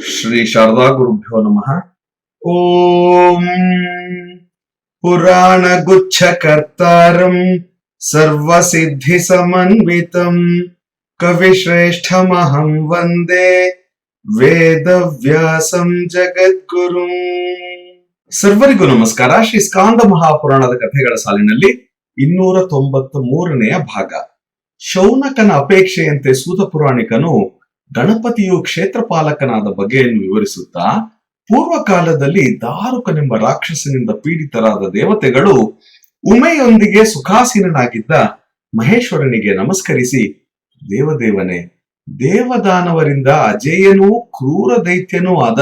ಶ್ರೀ ಶಾರದಾ ಗುರುಭ್ಯೋ ನಮಃ. ಓಂ ಸರ್ವಸಿದ್ಧಿ ಸಮನ್ವಿತಂ ಕವಿಶ್ರೇಷ್ಠಮಹಂ ವಂದೇ ವೇದವ್ಯಾಸಂ ಜಗದ್ಗುರುಂ. ಸರ್ವರಿಗೂ ನಮಸ್ಕಾರ. ಶ್ರೀ ಸ್ಕಾಂದ ಮಹಾಪುರಾಣದ ಕಥೆಗಳ ಸಾಲಿನಲ್ಲಿ ಇನ್ನೂರ ತೊಂಬತ್ತ ಮೂರನೆಯ ಭಾಗ. ಶೌನಕನ ಅಪೇಕ್ಷೆಯಂತೆ ಸೂತ ಪುರಾಣಿಕನು ಗಣಪತಿಯು ಕ್ಷೇತ್ರಪಾಲಕನಾದ ಬಗೆಯನ್ನು ವಿವರಿಸುತ್ತಾ ಪೂರ್ವ ಕಾಲದಲ್ಲಿ ದಾರುಕನೆಂಬ ರಾಕ್ಷಸನಿಂದ ಪೀಡಿತರಾದ ದೇವತೆಗಳು ಉಮೆಯೊಂದಿಗೆ ಸುಖಾಸೀನನಾಗಿದ್ದ ಮಹೇಶ್ವರನಿಗೆ ನಮಸ್ಕರಿಸಿ, ದೇವದೇವನೇ, ದೇವದಾನವರಿಂದ ಅಜೇಯನೂ ಕ್ರೂರ ದೈತ್ಯನೂ ಆದ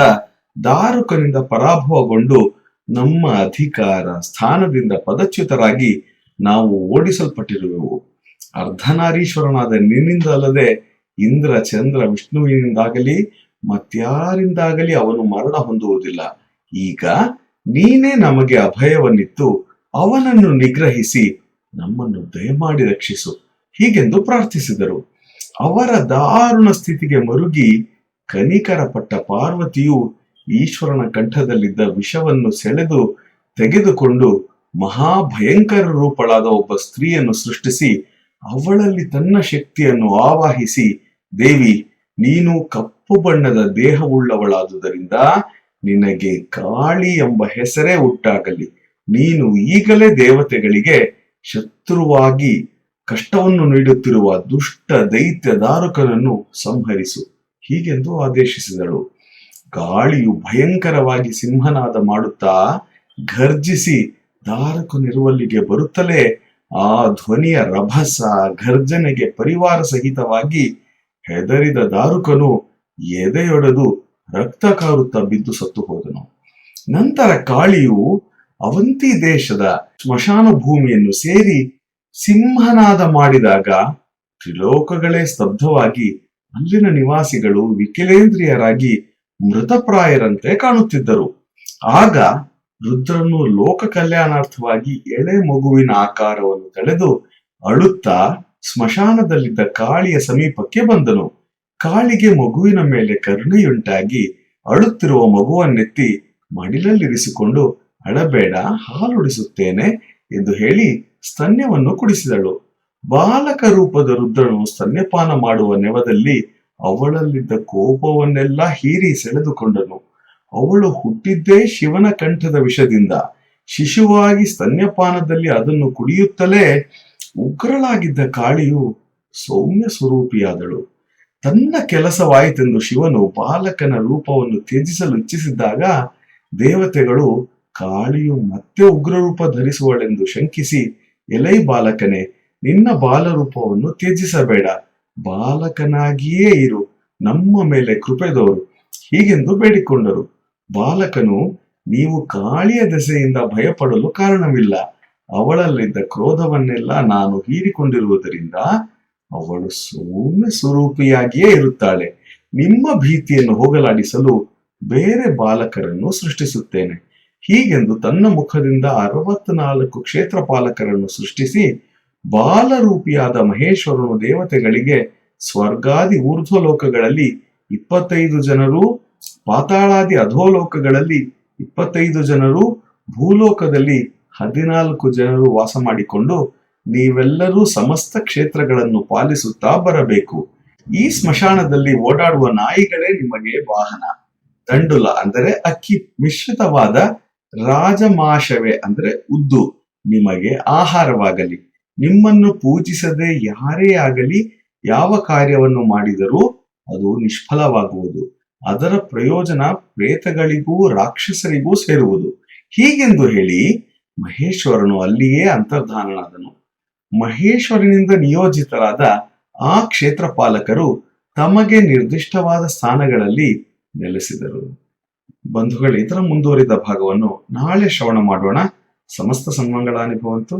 ದಾರುಕನಿಂದ ಪರಾಭವಗೊಂಡು ನಮ್ಮ ಅಧಿಕಾರ ಸ್ಥಾನದಿಂದ ಪದಚ್ಯುತರಾಗಿ ನಾವು ಓಡಿಸಲ್ಪಟ್ಟಿರುವೆವು. ಅರ್ಧನಾರೀಶ್ವರನಾದ ನಿನ್ನಿಂದ ಅಲ್ಲದೆ ಇಂದ್ರ, ಚಂದ್ರ, ವಿಷ್ಣುವಿನಿಂದಾಗಲಿ, ಮತ್ಯಾರಿಂದಾಗಲಿ ಅವನು ಮರಣ ಹೊಂದುವುದಿಲ್ಲ. ಈಗ ನೀನೇ ನಮಗೆ ಅಭಯವನ್ನಿತ್ತು ಅವನನ್ನು ನಿಗ್ರಹಿಸಿ ನಮ್ಮನ್ನು ದಯಮಾಡಿ ರಕ್ಷಿಸು. ಹೀಗೆಂದು ಪ್ರಾರ್ಥಿಸಿದರು. ಅವರ ದಾರುಣ ಸ್ಥಿತಿಗೆ ಮರುಗಿ ಕನಿಕರಪಟ್ಟ ಪಾರ್ವತಿಯು ಈಶ್ವರನ ಕಂಠದಲ್ಲಿದ್ದ ವಿಷವನ್ನು ಸೆಳೆದು ತೆಗೆದುಕೊಂಡು ಮಹಾಭಯಂಕರ ರೂಪಳಾದ ಒಬ್ಬ ಸ್ತ್ರೀಯನ್ನು ಸೃಷ್ಟಿಸಿ ಅವಳಲ್ಲಿ ತನ್ನ ಶಕ್ತಿಯನ್ನು ಆವಾಹಿಸಿ ದೇವಿ, ನೀನು ಕಪ್ಪು ಬಣ್ಣದ ದೇಹವುಳ್ಳವಳಾದುದರಿಂದ ನಿನಗೆ ಕಾಳಿ ಎಂಬ ಹೆಸರೇ ಉಂಟಾಗಲಿ. ನೀನು ಈಗಲೇ ದೇವತೆಗಳಿಗೆ ಶತ್ರುವಾಗಿ ಕಷ್ಟವನ್ನು ನೀಡುತ್ತಿರುವ ದುಷ್ಟ ದೈತ್ಯ ದಾರುಕನನ್ನು ಸಂಹರಿಸು. ಹೀಗೆಂದು ಆದೇಶಿಸಿದಳು. ಗಾಳಿಯು ಭಯಂಕರವಾಗಿ ಸಿಂಹನಾದ ಮಾಡುತ್ತಾ ಘರ್ಜಿಸಿ ದಾರಕನಿರುವಲ್ಲಿಗೆ ಬರುತ್ತಲೇ ಆ ಧ್ವನಿಯ ರಭಸ ಘರ್ಜನೆಗೆ ಪರಿವಾರ ಸಹಿತವಾಗಿ ಹೆದರಿದ ದಾರುಕನು ಎದೆಯೊಡೆದು ರಕ್ತ ಕಾರುತ್ತಾ ಬಿದ್ದು ಸತ್ತು ಹೋದನು. ನಂತರ ಕಾಳಿಯು ಅವಂತಿ ದೇಶದ ಸ್ಮಶಾನ ಭೂಮಿಯನ್ನು ಸೇರಿ ಸಿಂಹನಾದ ಮಾಡಿದಾಗ ತ್ರಿಲೋಕಗಳೇ ಸ್ತಬ್ಧವಾಗಿ ಅಲ್ಲಿನ ನಿವಾಸಿಗಳು ವಿಕಲೇಂದ್ರಿಯರಾಗಿ ಮೃತಪ್ರಾಯರಂತೆ ಕಾಣುತ್ತಿದ್ದರು. ಆಗ ರುದ್ರನು ಲೋಕ ಕಲ್ಯಾಣಾರ್ಥವಾಗಿ ಎಳೆ ಮಗುವಿನ ಆಕಾರವನ್ನು ತಳೆದು ಅಳುತ್ತಾ ಸ್ಮಶಾನದಲ್ಲಿದ್ದ ಕಾಳಿಯ ಸಮೀಪಕ್ಕೆ ಬಂದನು. ಕಾಳಿಗೆ ಮಗುವಿನ ಮೇಲೆ ಕರುಣೆಯುಂಟಾಗಿ ಅಳುತ್ತಿರುವ ಮಗುವನ್ನೆತ್ತಿ ಮಡಿಲಲ್ಲಿರಿಸಿಕೊಂಡು, ಅಳಬೇಡ, ಹಾಲುಡಿಸುತ್ತೇನೆ ಎಂದು ಹೇಳಿ ಸ್ತನ್ಯವನ್ನು ಕುಡಿಸಿದಳು. ಬಾಲಕ ರೂಪದ ರುದ್ರನು ಸ್ತನ್ಯಪಾನ ಮಾಡುವ ನೆವದಲ್ಲಿ ಅವಳಲ್ಲಿದ್ದ ಕೋಪವನ್ನೆಲ್ಲ ಹೀರಿ ಸೆಳೆದುಕೊಂಡನು. ಅವಳು ಹುಟ್ಟಿದ್ದೇ ಶಿವನ ಕಂಠದ ವಿಷದಿಂದ. ಶಿಶುವಾಗಿ ಸ್ತನ್ಯಪಾನದಲ್ಲಿ ಅದನ್ನು ಕುಡಿಯುತ್ತಲೇ ಉಗ್ರಳಾಗಿದ್ದ ಕಾಳಿಯು ಸೌಮ್ಯ ಸ್ವರೂಪಿಯಾದಳು. ತನ್ನ ಕೆಲಸವಾಯಿತೆಂದು ಶಿವನು ಬಾಲಕನ ರೂಪವನ್ನು ತ್ಯಜಿಸಲು ಇಚ್ಛಿಸಿದ್ದಾಗ ದೇವತೆಗಳು ಕಾಳಿಯು ಮತ್ತೆ ಉಗ್ರರೂಪ ಧರಿಸುವಳೆಂದು ಶಂಕಿಸಿ, ಎಲೈ ಬಾಲಕನೇ, ನಿನ್ನ ಬಾಲರೂಪವನ್ನು ತ್ಯಜಿಸಬೇಡ. ಬಾಲಕನಾಗಿಯೇ ಇರು. ನಮ್ಮ ಮೇಲೆ ಕೃಪೆದವರು ಹೀಗೆಂದು ಬೇಡಿಕೊಂಡರು. ಬಾಲಕನು, ನೀವು ಕಾಳಿಯ ದೆಸೆಯಿಂದ ಭಯಪಡಲು ಕಾರಣವಿಲ್ಲ. ಅವಳಲ್ಲಿದ್ದ ಕ್ರೋಧವನ್ನೆಲ್ಲ ನಾನು ಹೀರಿಕೊಂಡಿರುವುದರಿಂದ ಅವಳು ಸೌಮ್ಯ ಸ್ವರೂಪಿಯಾಗಿಯೇ ಇರುತ್ತಾಳೆ. ನಿಮ್ಮ ಭೀತಿಯನ್ನು ಹೋಗಲಾಡಿಸಲು ಬೇರೆ ಬಾಲಕರನ್ನು ಸೃಷ್ಟಿಸುತ್ತೇನೆ. ಹೀಗೆಂದು ತನ್ನ ಮುಖದಿಂದ ಅರವತ್ನಾಲ್ಕು ಕ್ಷೇತ್ರ ಪಾಲಕರನ್ನು ಸೃಷ್ಟಿಸಿ ಬಾಲರೂಪಿಯಾದ ಮಹೇಶ್ವರನು ದೇವತೆಗಳಿಗೆ ಸ್ವರ್ಗಾದಿ ಊರ್ಧ್ವಲೋಕಗಳಲ್ಲಿ ಇಪ್ಪತ್ತೈದು ಜನರು, ಪಾತಾಳಾದಿ ಅಧೋಲೋಕಗಳಲ್ಲಿ ಇಪ್ಪತ್ತೈದು ಜನರು, ಭೂಲೋಕದಲ್ಲಿ ಹದಿನಾಲ್ಕು ಜನರು ವಾಸ ಮಾಡಿಕೊಂಡು ನೀವೆಲ್ಲರೂ ಸಮಸ್ತ ಕ್ಷೇತ್ರಗಳನ್ನು ಪಾಲಿಸುತ್ತಾ ಬರಬೇಕು. ಈ ಸ್ಮಶಾನದಲ್ಲಿ ಓಡಾಡುವ ನಾಯಿಗಳೇ ನಿಮಗೆ ವಾಹನ. ದಂಡುಲ ಅಂದರೆ ಅಕ್ಕಿ, ಮಿಶ್ರಿತವಾದ ರಾಜಮಾಶವೇ ಅಂದ್ರೆ ಉದ್ದು. ನಿಮಗೆ ಆಹಾರವಾಗಲಿ. ನಿಮ್ಮನ್ನು ಪೂಜಿಸದೆ ಯಾರೇ ಆಗಲಿ ಯಾವ ಕಾರ್ಯವನ್ನು ಮಾಡಿದರೂ ಅದು ನಿಷ್ಫಲವಾಗುವುದು. ಅದರ ಪ್ರಯೋಜನ ಪ್ರೇತಗಳಿಗೂ ರಾಕ್ಷಸರಿಗೂ ಸೇರುವುದು. ಹೀಗೆಂದು ಹೇಳಿ ಮಹೇಶ್ವರನು ಅಲ್ಲಿಯೇ ಅಂತರ್ಧಾನನಾದನು. ಮಹೇಶ್ವರನಿಂದ ನಿಯೋಜಿತರಾದ ಆ ಕ್ಷೇತ್ರ ಪಾಲಕರು ತಮಗೆ ನಿರ್ದಿಷ್ಟವಾದ ಸ್ಥಾನಗಳಲ್ಲಿ ನೆಲೆಸಿದರು. ಬಂಧುಗಳು, ಇದರ ಮುಂದುವರಿದ ಭಾಗವನ್ನು ನಾಳೆ ಶ್ರವಣ ಮಾಡೋಣ. ಸಮಸ್ತ ಸನ್ಮಂಗಳಾನುಭವಂತು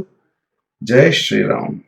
ಜಯ ಶ್ರೀರಾಮ್.